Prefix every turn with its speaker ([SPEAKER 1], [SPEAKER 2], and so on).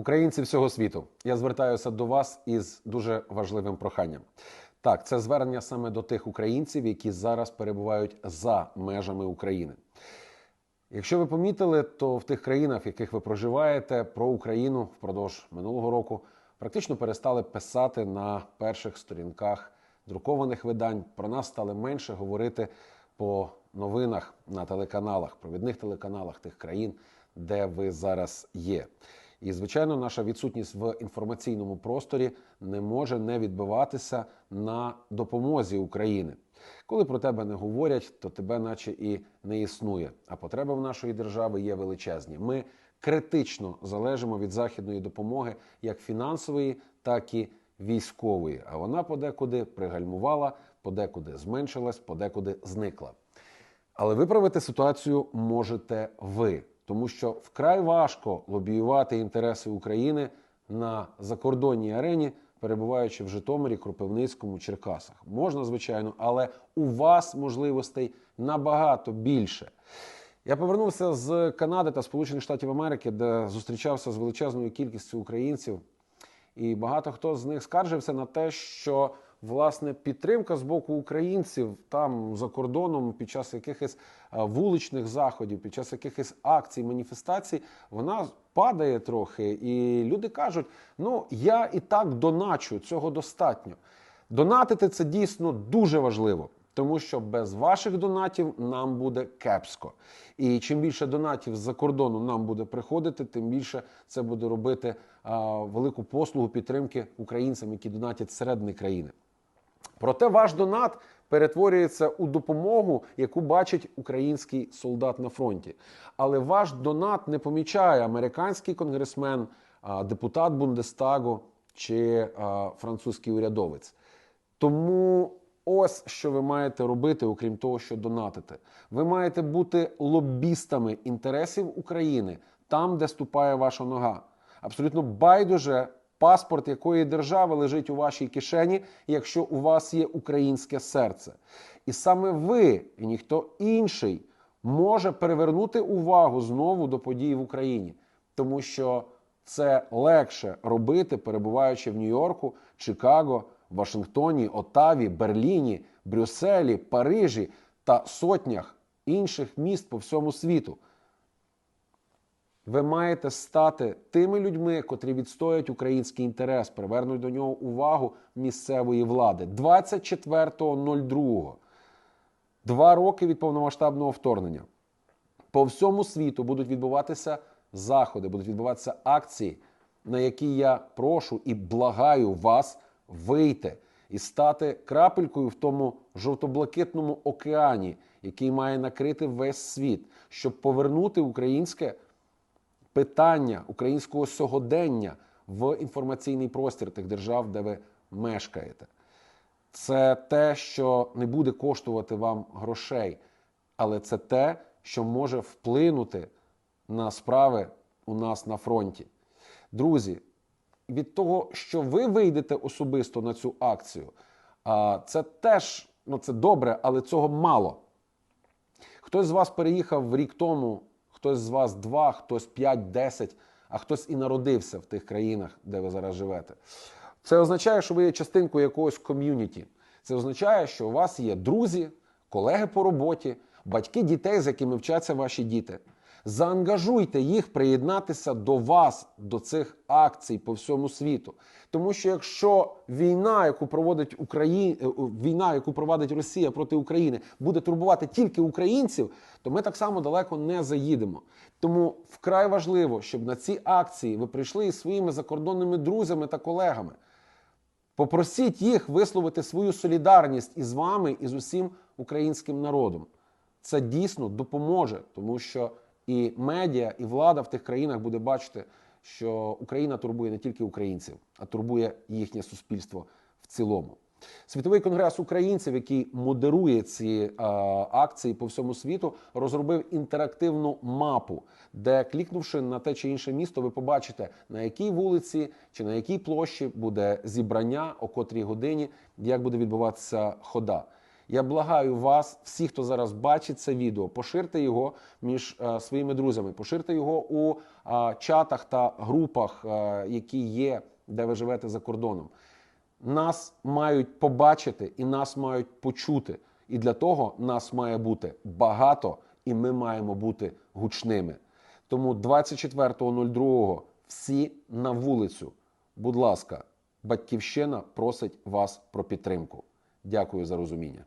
[SPEAKER 1] Українці всього світу, я звертаюся до вас із дуже важливим проханням. Так, це звернення саме до тих українців, які зараз перебувають за межами України. Якщо ви помітили, то в тих країнах, в яких ви проживаєте, про Україну впродовж минулого року практично перестали писати на перших сторінках друкованих видань. Про нас стали менше говорити по новинах на телеканалах, провідних телеканалах тих країн, де ви зараз є. І, звичайно, наша відсутність в інформаційному просторі не може не відбиватися на допомозі України. Коли про тебе не говорять, то тебе наче і не існує. А потреби в нашої держави є величезні. Ми критично залежимо від західної допомоги, як фінансової, так і військової. А вона подекуди пригальмувала, подекуди зменшилась, подекуди зникла. Але виправити ситуацію можете ви, тому що вкрай важко лобіювати інтереси України на закордонній арені, перебуваючи в Житомирі, Кропивницькому, Черкасах. Можна, звичайно, але у вас можливостей набагато більше. Я повернувся з Канади та Сполучених Штатів Америки, де зустрічався з величезною кількістю українців. І багато хто з них скаржився на те, що власне підтримка з боку українців там за кордоном під час якихось вуличних заходів, під час якихось акцій, маніфестацій, вона падає трохи. І люди кажуть: ну я і так доначу, цього достатньо. Донатити це дійсно дуже важливо. Тому що без ваших донатів нам буде кепсько. І чим більше донатів з-за кордону нам буде приходити, тим більше це буде робити а, велику послугу підтримки українцям, які донатять зсередини країни. Проте ваш донат перетворюється у допомогу, яку бачить український солдат на фронті. Але ваш донат не помічає американський конгресмен, депутат Бундестагу чи французький урядовець. Тому ось що ви маєте робити, окрім того, що донатити. Ви маєте бути лобістами інтересів України там, де ступає ваша нога. Абсолютно байдуже паспорт якої держави лежить у вашій кишені, якщо у вас є українське серце. І саме ви, і ніхто інший, може перевернути увагу знову до подій в Україні, тому що це легше робити, перебуваючи в Нью-Йорку, Чикаго, Вашингтоні, Отаві, Берліні, Брюсселі, Парижі та сотнях інших міст по всьому світу. Ви маєте стати тими людьми, котрі відстоять український інтерес, привернуть до нього увагу місцевої влади. 24.02. Два роки від повномасштабного вторгнення. По всьому світу будуть відбуватися заходи, будуть відбуватися акції, на які я прошу і благаю вас вийти і стати крапелькою в тому жовто-блакитному океані, який має накрити весь світ, щоб повернути українське питання українського сьогодення в інформаційний простір тих держав, де ви мешкаєте. Це те, що не буде коштувати вам грошей, але це те, що може вплинути на справи у нас на фронті. Друзі, від того, що ви вийдете особисто на цю акцію, це теж ну, це добре, але цього мало. Хтось з вас переїхав рік тому, хтось з вас два, хтось 5-10, а хтось і народився в тих країнах, де ви зараз живете. Це означає, що ви є частинкою якогось ком'юніті. Це означає, що у вас є друзі, колеги по роботі, батьки дітей, з якими вчаться ваші діти. Заангажуйте їх приєднатися до вас, до цих акцій по всьому світу. Тому що якщо війна, яку проводить Україна, війна, яку проводить Росія проти України, буде турбувати тільки українців, то ми так само далеко не заїдемо. Тому вкрай важливо, щоб на ці акції ви прийшли із своїми закордонними друзями та колегами. Попросіть їх висловити свою солідарність із вами і з усім українським народом. Це дійсно допоможе, тому що і медіа, і влада в тих країнах буде бачити, що Україна турбує не тільки українців, а турбує їхнє суспільство в цілому. Світовий конгрес українців, який модерує ці е, акції по всьому світу, розробив інтерактивну мапу, де клікнувши на те чи інше місто, ви побачите на якій вулиці чи на якій площі буде зібрання, о котрій годині, як буде відбуватися хода. Я благаю вас, всі, хто зараз бачить це відео, поширте його між е, своїми друзями, поширте його у е, чатах та групах, е, які є, де ви живете за кордоном. Нас мають побачити і нас мають почути. І для того нас має бути багато, і ми маємо бути гучними. Тому 24.02 всі на вулицю. Будь ласка, батьківщина просить вас про підтримку. Дякую за розуміння.